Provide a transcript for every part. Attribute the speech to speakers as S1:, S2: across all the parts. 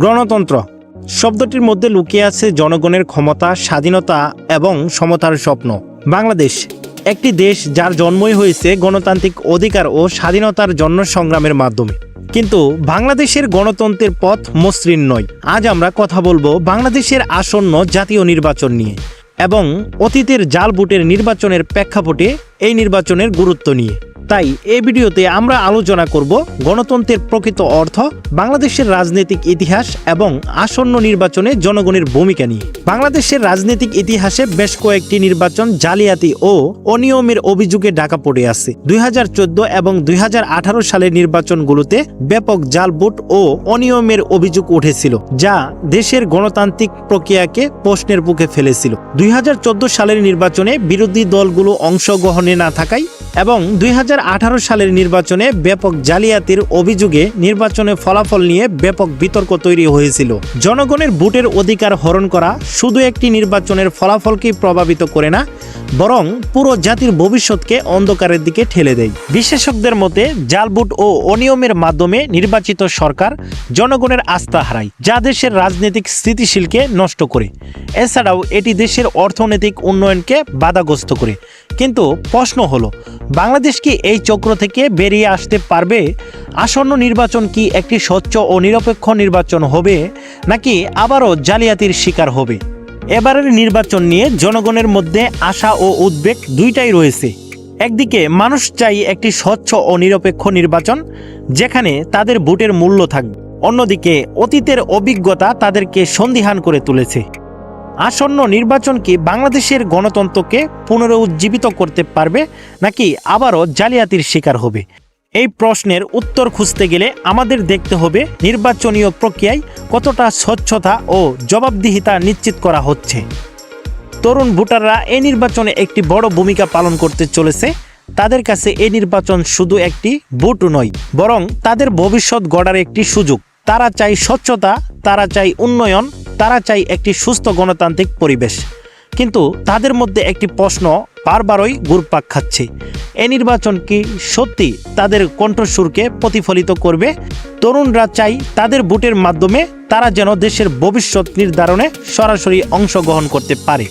S1: গণতন্ত্র। শব্দটির মধ্যে লুকিয়ে আছে জনগণের ক্ষমতা, স্বাধীনতা এবং সমতার স্বপ্ন। বাংলাদেশ, একটি দেশ যার জন্মই হয়েছে গণতান্ত্রিক অধিকার ও স্বাধীনতার জন্য সংগ্রামের মাধ্যমে। কিন্তু বাংলাদেশের গণতন্ত্রের পথ মসৃণ নয়। আজ আমরা কথা বলব বাংলাদেশের আসন্ন জাতীয় নির্বাচন নিয়ে এবং অতীতের জাল ভোটের নির্বাচনের প্রেক্ষাপটে এই নির্বাচনের গুরুত্ব নিয়ে। তাই এই ভিডিওতে আমরা আলোচনা করব গণতন্ত্রের প্রকৃত অর্থ, বাংলাদেশের রাজনৈতিক ইতিহাস এবং আসন্ন নির্বাচনে জনগণের ভূমিকা নিয়ে। বাংলাদেশের রাজনৈতিক ইতিহাসে বেশ কয়েকটি নির্বাচন জালিয়াতি ও অনিয়মের অভিযোগে ঢাকা পড়ে আছে। দু হাজার চোদ্দ এবং দুই হাজার আঠারো সালের নির্বাচনগুলোতে ব্যাপক জাল ও অনিয়মের অভিযোগ উঠেছিল, যা দেশের গণতান্ত্রিক প্রক্রিয়াকে প্রশ্নের বুকে ফেলেছিল। দুই হাজার চোদ্দ সালের নির্বাচনে বিরোধী দলগুলো অংশগ্রহণে না থাকায় এবং দুই হাজার আঠারো সালের নির্বাচনে ব্যাপক জালিয়াতির অভিযোগে নির্বাচনে ফলাফল নিয়ে ব্যাপক বিতর্ক তৈরি হয়েছিল। জনগণের ভোটের অধিকার হরণ করা শুধু একটি নির্বাচনের ফলাফলকেই প্রভাবিত করে না, বরং পুরো জাতির ভবিষ্যৎকে অন্ধকারের দিকে ঠেলে দেয়। বিশেষজ্ঞদের মতে, জাল ভোট ও অনিয়মের মাধ্যমে নির্বাচিত সরকার জনগণের আস্থা হারায়, যা দেশের রাজনৈতিক স্থিতিশীলকে নষ্ট করে। এছাড়াও এটি দেশের অর্থনৈতিক উন্নয়নকে বাধাগ্রস্ত করে। কিন্তু প্রশ্ন হলো বাংলাদেশ কি এই চক্র থেকে বেরিয়ে আসতে পারবে? আসন্ন নির্বাচন কি একটি স্বচ্ছ ও নিরপেক্ষ নির্বাচন হবে, নাকি আবারও জালিয়াতির শিকার হবে? এবারের নির্বাচন নিয়ে জনগণের মধ্যে আশা ও উদ্বেগ দুইটাই রয়েছে। একদিকে, মানুষ চাই একটি স্বচ্ছ ও নিরপেক্ষ নির্বাচন, যেখানে তাদের ভোটের মূল্য থাকবে। অন্যদিকে, অতীতের অভিজ্ঞতা তাদেরকে সন্দিহান করে তুলেছে। আসন্ন নির্বাচন কি বাংলাদেশের গণতন্ত্রকে পুনরুজ্জীবিত করতে পারবে, নাকি আবারও জালিয়াতির শিকার হবে? এই প্রশ্নের উত্তর খুঁজতে গেলে আমাদের দেখতে হবে নির্বাচনীয় প্রক্রিয়ায় কতটা স্বচ্ছতা ও জবাবদিহিতা নিশ্চিত করা হচ্ছে। তরুণ ভোটাররা এই নির্বাচনে একটি বড় ভূমিকা পালন করতে চলেছে। তাদের কাছে এই নির্বাচন শুধু একটি ভোট নয়, বরং তাদের ভবিষ্যৎ গড়ার একটি সুযোগ। তারা চাই স্বচ্ছতা, তারা চাই উন্নয়ন তারা চাই একটি সুস্থ গণতান্ত্রিক পরিবেশ। কিন্তু তাদের মধ্যে একটি প্রশ্ন বারবারই ঘুরপাক খাচ্ছে। এ নির্বাচন কি সত্যি তাদের কণ্ঠস্বরকে প্রতিফলিত করবে? তরুণরা চাই তাদের ভোটের মাধ্যমে তারা যেন দেশের ভবিষ্যৎ নির্ধারণে সরাসরি অংশগ্রহণ করতে পারে।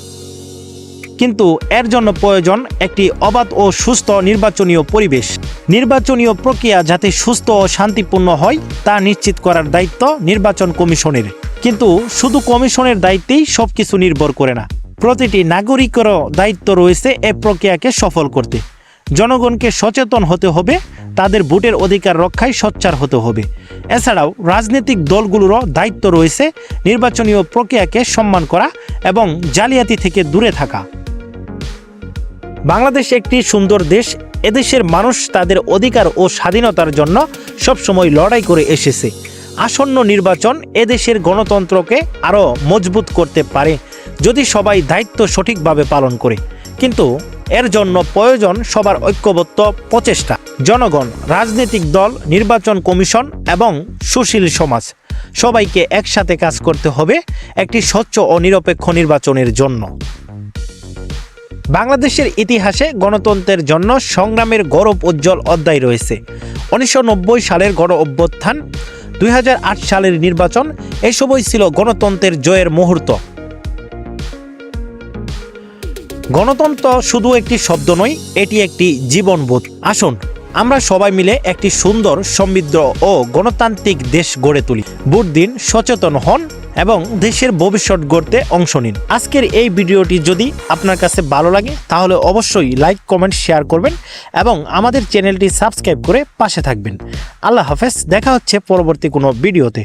S1: কিন্তু এর জন্য প্রয়োজন একটি অবাধ ও সুস্থ নির্বাচনীয় পরিবেশ। নির্বাচনীয় প্রক্রিয়া যাতে সুস্থ ও শান্তিপূর্ণ হয় তা নিশ্চিত করার দায়িত্ব নির্বাচন কমিশনের। কিন্তু শুধু কমিশনের দায়িত্বেই সব কিছু নির্ভর করে না। প্রতিটি নাগরিকেরও দায়িত্ব রয়েছে এ প্রক্রিয়াকে সফল করতে। জনগণকে সচেতন হতে হবে, তাদের ভোটের অধিকার রক্ষায় সোচ্চার হতে হবে। এছাড়াও রাজনৈতিক দলগুলোরও দায়িত্ব রয়েছে নির্বাচনীয় প্রক্রিয়াকে সম্মান করা এবং জালিয়াতি থেকে দূরে থাকা। বাংলাদেশ একটি সুন্দর দেশ এদেশের মানুষ তাদের অধিকার ও স্বাধীনতার জন্য সবসময় লড়াই করে এসেছে। আসন্ন নির্বাচন এদেশের গণতন্ত্রকে আরও মজবুত করতে পারে, যদি সবাই দায়িত্ব সঠিকভাবে পালন করে। কিন্তু এর জন্য প্রয়োজন সবার ঐক্যবদ্ধ প্রচেষ্টা। জনগণ, রাজনৈতিক দল, নির্বাচন কমিশন এবং সুশীল সমাজ, সবাইকে একসাথে কাজ করতে হবে একটি স্বচ্ছ ও নিরপেক্ষ নির্বাচনের জন্য। বাংলাদেশের ইতিহাসে গণতন্ত্রের জন্য সংগ্রামের গৌরব উজ্জ্বল অধ্যায় রয়েছে। উনিশশো নব্বই সালের গণ অভ্যুত্থান দুই হাজার আট সালের নির্বাচন এসবই ছিল গণতন্ত্রের জয়ের মুহূর্ত। গণতন্ত্র শুধু একটি শব্দ নয়, এটি একটি জীবনবোধ। আসুন, আমরা সবাই মিলে একটি সুন্দর সমৃদ্ধ ও গণতান্ত্রিক দেশ গড়ে তুলি। ভোট দিন সচেতন হন এবং দেশের ভবিষ্যৎ গড়তে অংশ নিন। আজকের এই ভিডিওটি যদি আপনার কাছে ভালো লাগে, তাহলে অবশ্যই লাইক, কমেন্ট, শেয়ার করবেন এবং আমাদের চ্যানেলটি সাবস্ক্রাইব করে পাশে থাকবেন। আল্লাহ হাফেজ, দেখা হচ্ছে পরবর্তী কোনো ভিডিওতে।